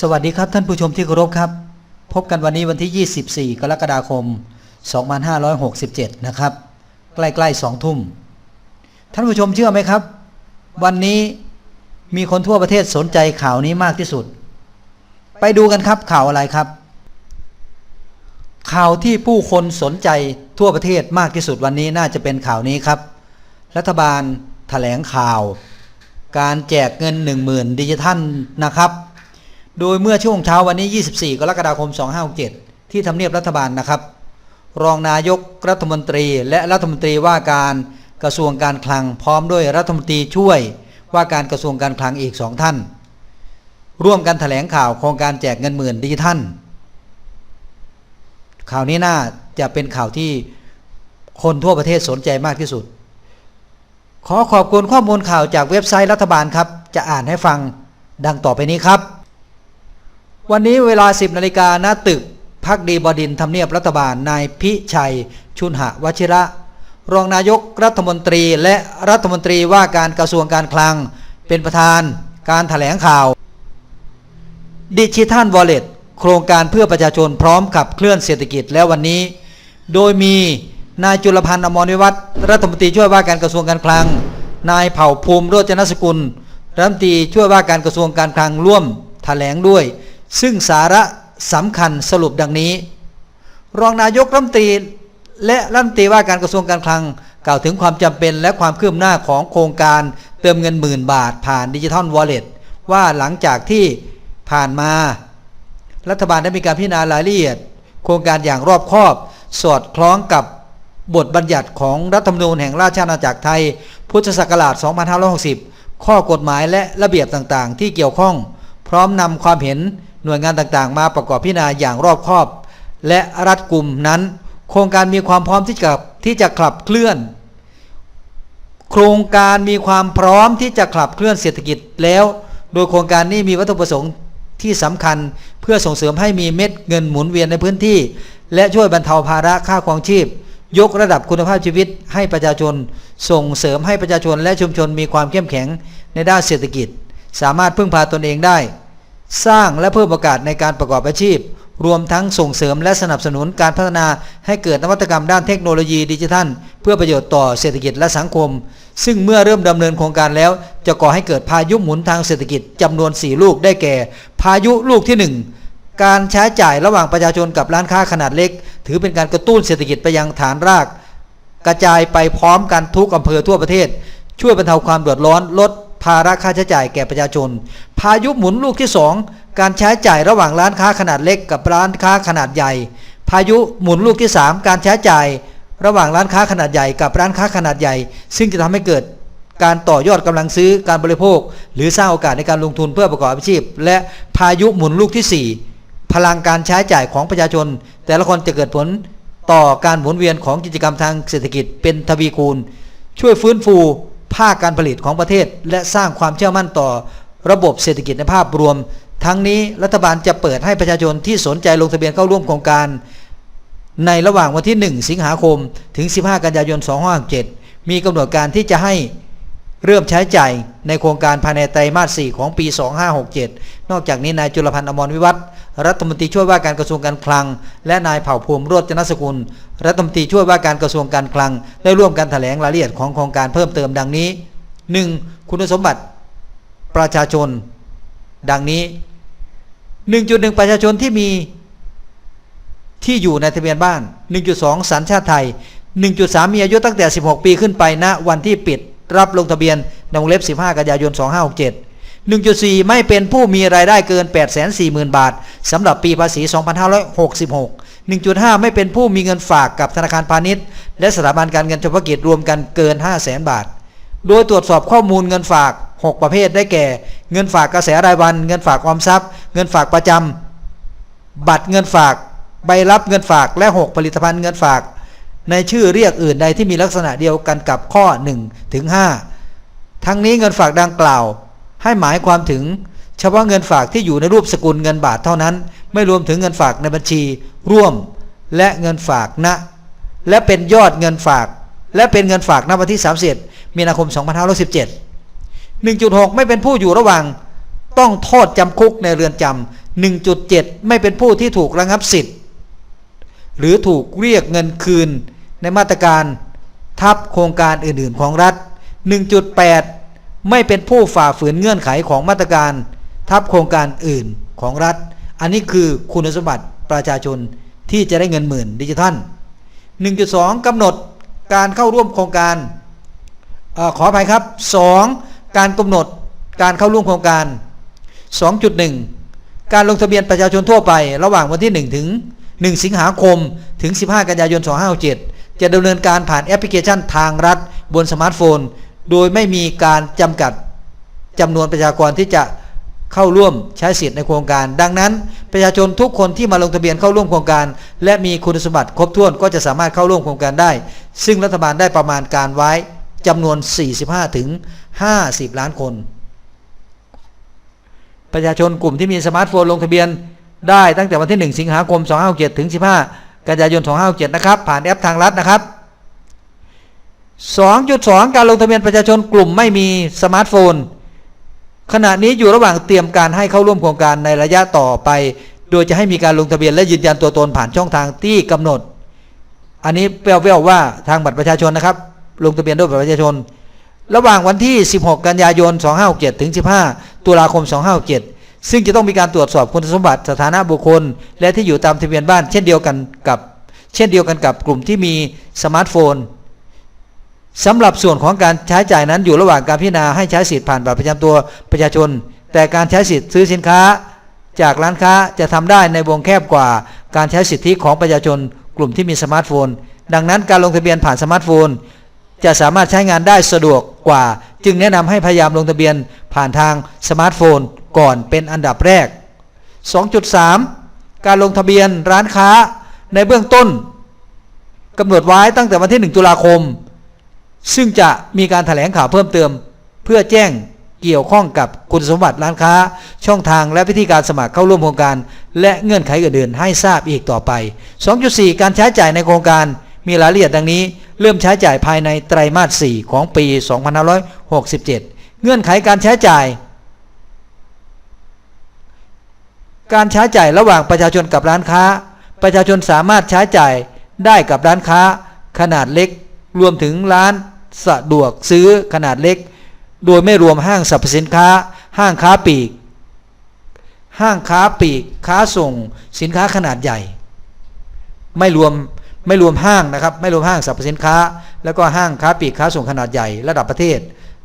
สวัสดีครับท่านผู้ชมที่เคารพครับ พบกันวันนี้วันที่ 24 กรกฎาคม 2567 นะครับ ใกล้ๆ2ทุ่ม ท่านผู้ชมเชื่อไหมครับ วันนี้มีคนทั่วประเทศสนใจข่าวนี้มากที่สุด ไปดูกันครับข่าวอะไรครับ ข่าวที่ผู้คนสนใจทั่วประเทศมากที่สุดวันนี้น่าจะเป็นข่าวนี้ครับ รัฐบาลแถลงข่าว การแจกเงิน 10,000ดิจิทัลนะครับ โดยเมื่อช่วงเช้าวันนี้ 24 กรกฎาคม 2567 ที่ทำเนียบรัฐบาลนะครับ รองนายกรัฐมนตรีและรัฐมนตรีว่าการกระทรวงการคลังพร้อมด้วยรัฐมนตรีช่วยว่าการกระทรวงการคลังอีกสองท่าน ร่วมกันแถลงข่าวโครงการแจกเงินหมื่นดิจิทัลข่าวนี้น่าจะเป็นข่าวที่คนทั่วประเทศสนใจมากที่สุด ขอขอบคุณข้อมูลข่าวจากเว็บไซต์รัฐบาลครับ จะอ่านให้ฟังดังต่อไปนี้ครับ วันนี้เวลา 10นาฬิกาณตึกพักดีบดินทำเนียบรัฐบาลนายพิชัย ชุนหะวชิระ รองนายกรัฐมนตรีและรัฐมนตรีว่าการกระทรวงการคลัง เป็นประธานการถแถลงข่าวดิจิทัลวอลเล็ตโครงการเพื่อประชาชนพร้อมขับเคลื่อนเศรษฐกิจแล้ววันนี้ โดยมีนายจุลพันธ์อมรวิวัฒน์รัฐมนตรีช่วยว่าการกระทรวงการคลัง นายเผ่าภูมิโรจนสกุล รัฐมนตรีช่วยว่าการกระทรวงการคลังร่วมแถลงด้วย ซึ่งสาระสำคัญสรุปดังนี้ รองนายกรัฐมนตรีและรัฐมนตรีว่าการกระทรวงการคลังกล่าวถึงความจำเป็นและความคืบหน้าของโครงการเติมเงินหมื่นบาทผ่านดิจิทัลวอลเล็ตว่าหลังจากที่ผ่านมา รัฐบาลได้มีการพิจารณารายละเอียด โครงการอย่างรอบคอบ สอดคล้องกับบทบัญญัติของรัฐธรรมนูญแห่งราชอาณาจักรไทย พุทธศักราช 2560 ข้อกฎหมายและระเบียบต่างๆ ที่เกี่ยวข้อง พร้อมนำความเห็น หน่วยงานต่างๆ มาประกอบพิจารณาอย่างรอบคอบ และรัดกลุ่มนั้น โครงการมีความพร้อมที่จะที่จะขับเคลื่อน โครงการมีความพร้อมที่จะขับเคลื่อนเศรษฐกิจแล้ว โดยโครงการนี้มีวัตถุประสงค์ที่สำคัญเพื่อส่งเสริมให้มีเม็ดเงินหมุนเวียนในพื้นที่ และช่วยบรรเทาภาระค่าครองชีพ ยกระดับคุณภาพชีวิตให้ประชาชน ส่งเสริมให้ประชาชนและชุมชนมีความเข้มแข็งในด้านเศรษฐกิจ สามารถพึ่งพาตนเองได้ สร้างและเพิ่มโอกาสในการประกอบอาชีพ รวมทั้งส่งเสริมและสนับสนุนการพัฒนาให้เกิดนวัตกรรมด้านเทคโนโลยีดิจิทัล เพื่อประโยชน์ต่อเศรษฐกิจและสังคม ซึ่งเมื่อเริ่มดำเนินโครงการแล้ว จะก่อให้เกิดพายุหมุนทางเศรษฐกิจจำนวน 4 ลูกได้แก่ พายุลูกที่ 1การใช้จ่ายระหว่างประชาชนกับร้านค้าขนาดเล็ก ถือเป็นการกระตุ้นเศรษฐกิจไปยังฐานราก กระจายไปพร้อมกันทุกอำเภอทั่วประเทศ ช่วยบรรเทาความเดือดร้อนลดภาระค่าใช้จ่ายแก่ประชาชน พายุหมุนลูกที่ 2 การใช้จ่ายระหว่างร้านค้าขนาดเล็กกับร้านค้าขนาดใหญ่ พายุหมุนลูกที่ 3 การใช้จ่ายระหว่างร้านค้าขนาดใหญ่กับร้านค้าขนาดใหญ่ ซึ่งจะทำให้เกิดการต่อยอดกำลังซื้อการบริโภค หรือสร้างโอกาสในการลงทุนเพื่อประกอบอาชีพ และพายุหมุนลูกที่ 4 พลังการใช้จ่ายของประชาชน แต่ละคนจะเกิดผลต่อการหมุนเวียนของกิจกรรมทางเศรษฐกิจเป็นทวีคูณ ช่วยฟื้นฟูภาคการผลิตของประเทศ และสร้างความเชื่อมั่นต่อ ระบบเศรษฐกิจในภาพรวม ทั้งนี้รัฐบาลจะเปิดให้ประชาชนที่สนใจลงทะเบียนเข้าร่วมโครงการ ในระหว่างวันที่ 1 สิงหาคม ถึง 15 กันยายน 2567 มีกำหนดการที่จะให้เริ่มใช้จ่ายในโครงการภายในไตรมาส 4 ของปี 2567 นอกจากนี้นายจุลพันธ์อมรวิวัฒน์รัฐมนตรีช่วยว่าการกระทรวงการคลัง และนายเผ่าภูมิโรจนสกุล รัฐมนตรีช่วยว่าการกระทรวงการคลัง ได้ร่วมกันแถลงรายละเอียดของโครงการเพิ่มเติมดังนี้ 1. คุณสมบัติ ประชาชน ดังนี้ 1.1 ประชาชนที่มีที่อยู่ในทะเบียนบ้าน 1.2 สัญชาติไทย 1.3 มีอายุตั้งแต่ 16 ปีขึ้นไปณวันที่ปิดรับลงทะเบียนในวงเล็บ 15 กันยายน 2567 1.4 ไม่เป็นผู้มีรายได้เกิน 840,000 บาทสำหรับปีภาษี 2566 1.5 ไม่เป็นผู้มีเงินฝากกับธนาคารพาณิชย์ และสถาบันการเงินเฉพาะกิจรวมกันเกิน 500,000 บาท โดยตรวจสอบข้อมูลเงินฝาก 6 ประเภทได้แก่ เงินฝากกระแสรายวัน เงินฝากออมทรัพย์ เงินฝากประจำบัตรเงินฝาก ใบรับเงินฝากและ 6 ผลิตภัณฑ์เงินฝาก ในชื่อเรียกอื่นใดที่มีลักษณะเดียวกันกับข้อ1ถึง5ทั้งนี้เงินฝากดังกล่าว ให้หมายความถึงเฉพาะเงินฝากที่อยู่ในรูปสกุลเงินบาทเท่านั้น ไม่รวมถึงเงินฝากในบัญชี ร่วมและเงินฝากณและเป็นยอดเงินฝาก และเป็นเงินฝากณวันที่ 31 มีนาคม 2517 1.6 ไม่เป็นผู้อยู่ระหว่าง ต้องโทษจำคุกในเรือนจำ1.7 ไม่เป็นผู้ที่ถูกระงับสิทธิ์ หรือถูกเรียกเงินคืนในมาตรการทับโครงการอื่น ๆ ของรัฐ 1.8 ไม่เป็นผู้ฝ่าฝืนเงื่อนไขของมาตรการ ทับโครงการอื่นของรัฐ อันนี้คือคุณสมบัติประชาชนที่จะได้เงินหมื่นดิจิทัล 1.2กำหนดการเข้าร่วมโครงการอขออภัยครับ 2. การกำหนดการเข้าร่วมโครงการ 2.1 การลงทะเบียนประชาชนทั่วไประหว่างวันที่ 1 ถึง 1 สิงหาคม ถึง 15 กันยายน 2567 จะดำเนินการผ่านแอปพลิเคชันทางรัฐบนสมาร์ทโฟน โดยไม่มีการจำกัดจำนวนประชากรที่จะเข้าร่วมใช้สิทธิ์ในโครงการ ดังนั้น ประชาชนทุกคนที่มาลงทะเบียนเข้าร่วมโครงการ และมีคุณสมบัติครบถ้วนก็จะสามารถเข้าร่วมโครงการได้ ซึ่งรัฐบาลได้ประมาณการไว้ จำนวน 45 ถึง 50 ล้านคน ประชาชนกลุ่มที่มีสมาร์ทโฟนลงทะเบียนได้ตั้งแต่วันที่ 1 สิงหาคม 257 ถึง 15 กันยายน 257 นะครับ ผ่านแอปทางรัฐนะครับ 2.2 การลงทะเบียนประชาชนกลุ่มไม่มีสมาร์ทโฟน ขณะนี้อยู่ระหว่างเตรียมการให้เข้าร่วมโครงการในระยะต่อไป โดยจะให้มีการลงทะเบียนและยืนยันตัวตนผ่านช่องทางที่กำหนด อันนี้แววๆว่าทางบัตรประชาชนนะครับ ลงทะเบียนด้วยบัตรประชาชน ระหว่างวันที่ 16 กันยายน 2567 ถึง 15 ตุลาคม 2567 ซึ่งจะต้องมีการตรวจสอบคุณสมบัติสถานะบุคคล และที่อยู่ตามทะเบียนบ้าน เช่นเดียวกันกับ เช่นเดียวกันกับกลุ่มที่มีสมาร์ทโฟนสำหรับส่วนของการใช้จ่ายนั้นอยู่ระหว่างการพิจารณาให้ใช้สิทธิ์ผ่านบัตรประจำตัวประชาชน แต่การใช้สิทธิ์ซื้อสินค้า จากร้านค้าจะทำได้ในวงแคบกว่าการใช้สิทธิของประชาชน กลุ่มที่มีสมาร์ทโฟน ดังนั้นการลงทะเบียนผ่านสมาร์ทโฟน จะสามารถใช้งานได้สะดวกกว่า จึงแนะนำให้พยายามลงทะเบียนผ่านทางสมาร์ทโฟนก่อนเป็นอันดับแรก 2.3 การลงทะเบียนร้านค้าในเบื้องต้นกำหนดไว้ตั้งแต่วันที่ 1 ตุลาคม ซึ่งจะมีการถแถลงข่าวเพิ่มเติม เพื่อแจ้งเกี่ยวข้องกับคุณสมบัติร้านค้า ช่องทางและวิธีการสมัครเข้าร่วมโครงการ และเงื่อนไขอื่นๆให้ทราบอีกต่อไป 2.4 การใช้จ่ายในโครงการมีรายละเอียดดังนี้ เริ่มใช้จ่ายภายในไตรมาส 4 ของปี 2567 เงื่อนไขการใช้จ่าย การใช้จ่ายระหว่างประชาชนกับร้านค้า ประชาชนสามารถใช้จ่ายได้กับร้านค้า ขนาดเล็ก รวมถึงร้านสะดวกซื้อขนาดเล็ก โดยไม่รวมห้างสรรพสินค้า ห้างค้าปลีก ห้างค้าปลีก ค้าส่ง สินค้าขนาดใหญ่ ไม่รวม ไม่รวมห้างนะครับ ไม่รวมห้างสรรพสินค้า แล้วก็ห้างค้าปลีกค้าส่งขนาดใหญ่ระดับประเทศ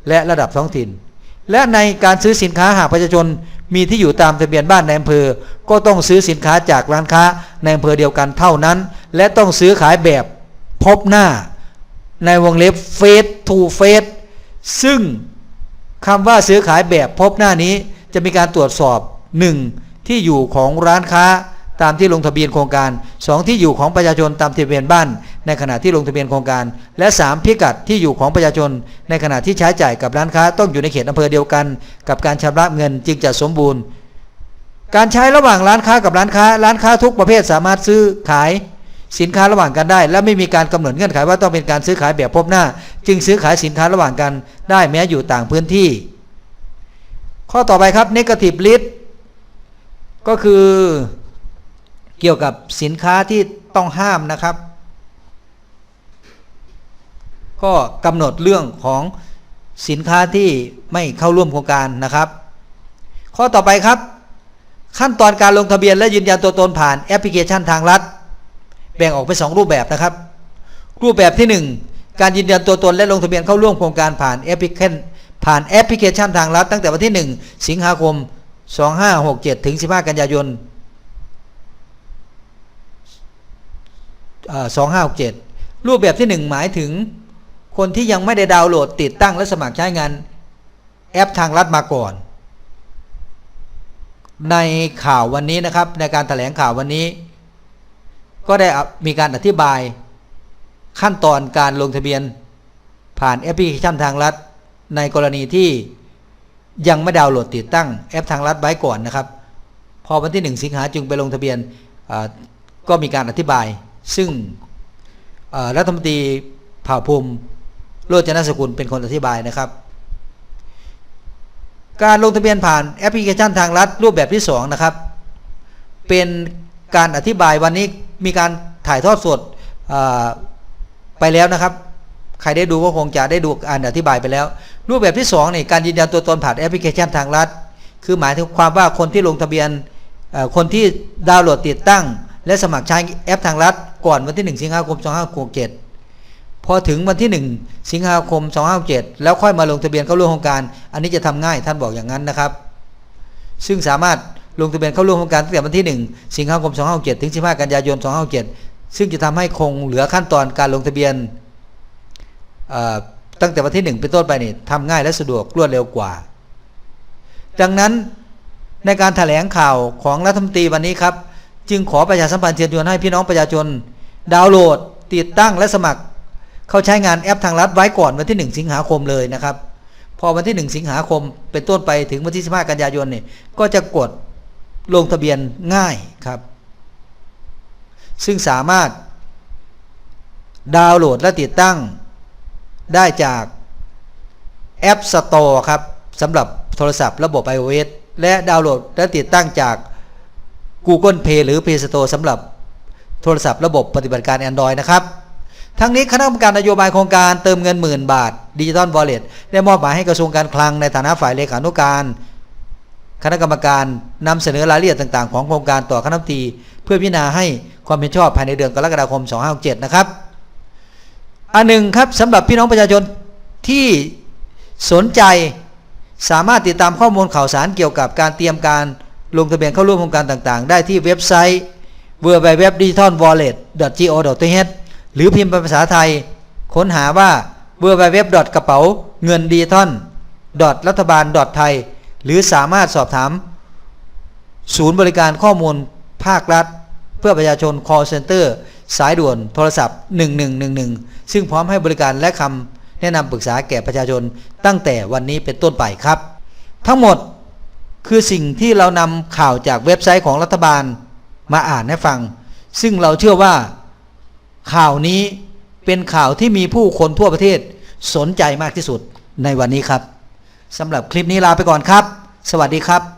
และระดับท้องถิ่น และในการซื้อสินค้าหากประชาชนมีที่อยู่ตามทะเบียนบ้านในอำเภอ ก็ต้องซื้อสินค้าจากร้านค้าในอำเภอเดียวกันเท่านั้น และต้องซื้อขายแบบพบหน้า ในวงเล็บเฟสทูเฟสซึ่งคำว่าซื้อขายแบบพบหน้านี้จะมีการตรวจสอบ 1. ที่อยู่ของร้านค้า ตามที่ลงทะเบียนโครงการ 2. ที่อยู่ของประชาชนตามทะเบียนบ้าน ในขณะที่ลงทะเบียนโครงการ และ 3. พิกัดที่อยู่ของประชาชน ในขณะที่ใช้จ่ายกับร้านค้าต้องอยู่ในเขตอำเภอเดียวกัน กับการชำระเงินจึงจะสมบูรณ์ การใช้ระหว่างร้านค้ากับร้านค้า ร้านค้าทุกประเภทสามารถซื้อขายสินค้าระหว่างกันได้ และไม่มีการกำหนดเงื่อนไขว่าต้องเป็นการซื้อขายแบบพบหน้า จึงซื้อขายสินค้าระหว่างกันได้แม้อยู่ต่างพื้นที่ ข้อต่อไปครับ negative list ก็คือ เกี่ยวกับสินค้าที่ต้องห้ามนะครับ ก็กำหนดเรื่องของสินค้าที่ไม่เข้าร่วมโครงการนะครับ ข้อต่อไปครับ ขั้นตอนการลงทะเบียนและยืนยันตัวตนผ่านแอปพลิเคชันทางรัฐ แบ่งออกเป็นสองรูปแบบนะครับ รูปแบบที่ 1 การยืนยันตัวตนและลงทะเบียนเข้าร่วมโครงการผ่านแอปพลิเคชันผ่านแอปพลิเคชันทางรัฐตั้งแต่วันที่ 1 สิงหาคม 2567 ถึง 15 กันยายน 2567รูปแบบที่1หมายถึงคนที่ยังไม่ได้ดาวน์โหลดติดตั้งและสมัครใช้งานแอปทางรัฐมาก่อน ในข่าววันนี้นะครับในการถแถลงข่าววันนี้ ก็ได้มีการอธิบายขั้นตอนการลงทะเบียน ผ่านแอปพลิเคชันทางรัฐ ในกรณีที่ยังไม่ดาวน์โหลดติดตั้งแอปทางรัฐไว้ก่อนนะครับ พอวันที่ 1 สิงหาจึงไปลงทะเบียนก็มีการอธิบาย ซึ่งรัฐมนตรีผ่าภูมิโรจนสกุลเป็นคนอธิบายนะครับ การลงทะเบียนผ่านแอปพลิเคชันทางรัฐรูปแบบที่2นะครับ เป็นการอธิบายวันนี้มีการถ่ายทอดสดไปแล้วนะครับ ใครได้ดูก็คงจะได้ดูอ่านอธิบายไปแล้ว รูปแบบที่2นี่การยืนยันตัวตนผ่านแอปพลิเคชันทางรัฐ คือหมายถึงความว่าคนที่ลงทะเบียนคนที่ดาวน์โหลดติดตั้ง และสมัครใช้แอปทางรัฐก่อนวันที่ 1 สิงหาคม 2567 พอถึงวันที่ 1 สิงหาคม 2567 แล้วค่อยมาลงทะเบียนเข้าร่วมโครงการ อันนี้จะทำง่ายท่านบอกอย่างนั้นนะครับ ซึ่งสามารถลงทะเบียนเข้าร่วมโครงการตั้งแต่วันที่ 1 สิงหาคม 2567 ถึง 15 กันยายน 2567 ซึ่งจะทำให้คงเหลือขั้นตอนการลงทะเบียนตั้งแต่วันที่ 1 เป็นต้นไปนี่ทำง่ายและสะดวกรวดเร็วกว่า ดังนั้นในการแถลงข่าวของรัฐมนตรีวันนี้ครับ จึงขอประชาสัมพันธ์เชิญชวนให้พี่น้องประชาชน ดาวน์โหลด ติดตั้งและสมัคร เข้าใช้งานแอปทางรัฐไว้ก่อนวันที่ 1 สิงหาคมเลยนะครับ พอวันที่ 1 สิงหาคม เป็นต้นไปถึงวันที่ 15 กันยายนเนี่ยก็จะกดลงทะเบียนง่ายครับ ซึ่งสามารถ ดาวน์โหลดและติดตั้งได้จากแอป Store ครับสำหรับโทรศัพท์ระบบ iOS และดาวน์โหลดและติดตั้งจาก Google Play หรือ Play Store สำหรับโทรศัพท์ระบบปฏิบัติการ Android นะครับ ทั้งนี้คณะกรรมการนโยบายโครงการเติมเงินหมื่นบาทดิจิ t a ล Wallet ได้มอบหมายให้กระทรวงการคลังในฐานะฝ่ายเลขานุการ คณะกรรมการนำเสนอรายละเอียดต่าง ๆ ของโครงการต่อคณะรัฐมนตรีเพื่อพิจารณาให้ความเห็นชอบภายในเดือนกรกฎาคม 2567 นะครับ อันหนึ่งครับสำหรับพี่น้องประชาชนที่สนใจสามารถติดตามข้อมูลข่าวสารเกี่ยวกับการเตรียมการ ลงทะเบียนเข้าร่วมโครงการต่างๆ ได้ที่เว็บไซต์ www.digitalwallet.go.th หรือพิมพ์เป็นภาษาไทย ค้นหาว่า www. กระเป๋าเงินดิจิทัลรัฐบาลไทยหรือสามารถสอบถาม ศูนย์บริการข้อมูลภาครัฐ เพื่อประชาชน call center สายด่วนโทรศัพท์ 1111 ซึ่งพร้อมให้บริการและคำแนะนำปรึกษาแก่ประชาชนตั้งแต่วันนี้เป็นต้นไปครับ ทั้งหมด คือสิ่งที่เรานำข่าวจากเว็บไซต์ของรัฐบาลมาอ่านให้ฟัง ซึ่งเราเชื่อว่าข่าวนี้เป็นข่าวที่มีผู้คนทั่วประเทศสนใจมากที่สุดในวันนี้ครับสำหรับคลิปนี้ลาไปก่อนครับ สวัสดีครับ